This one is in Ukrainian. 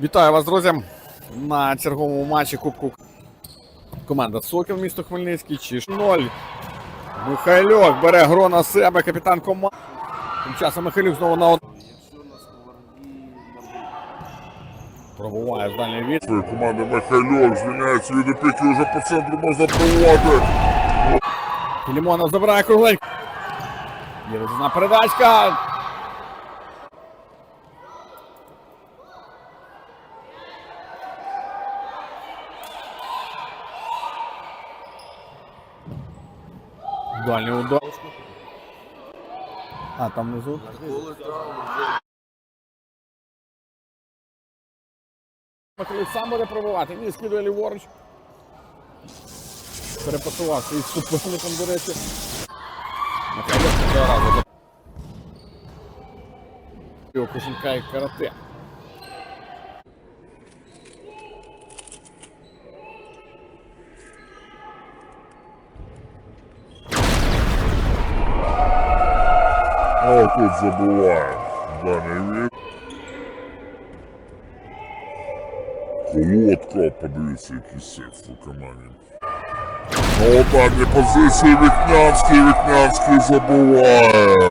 Вітаю вас, друзі, на черговому матчі Кубку. Команда Сокіл місто Хмельницький чи 0. Михайлюк бере гру на себе, капітан команди. Тим часом Михайлюк знову на од... Пробуває з дальній від. Команда Михайльов звільняється від опіки вже по центру можна проводити. Філімонов забирає кругленько. Є передачка. Дальній удар. А, там внизу. Михайлюк сам буде пробувати. Ні, скидує ліворуч. Перепасував свій суперником, до речі. Його кошенька і карате. А тут забуває. Даний від. Колодка, подивіться, який сейф у команді. На останній позиції Вікнянський, Вікнянський забуває.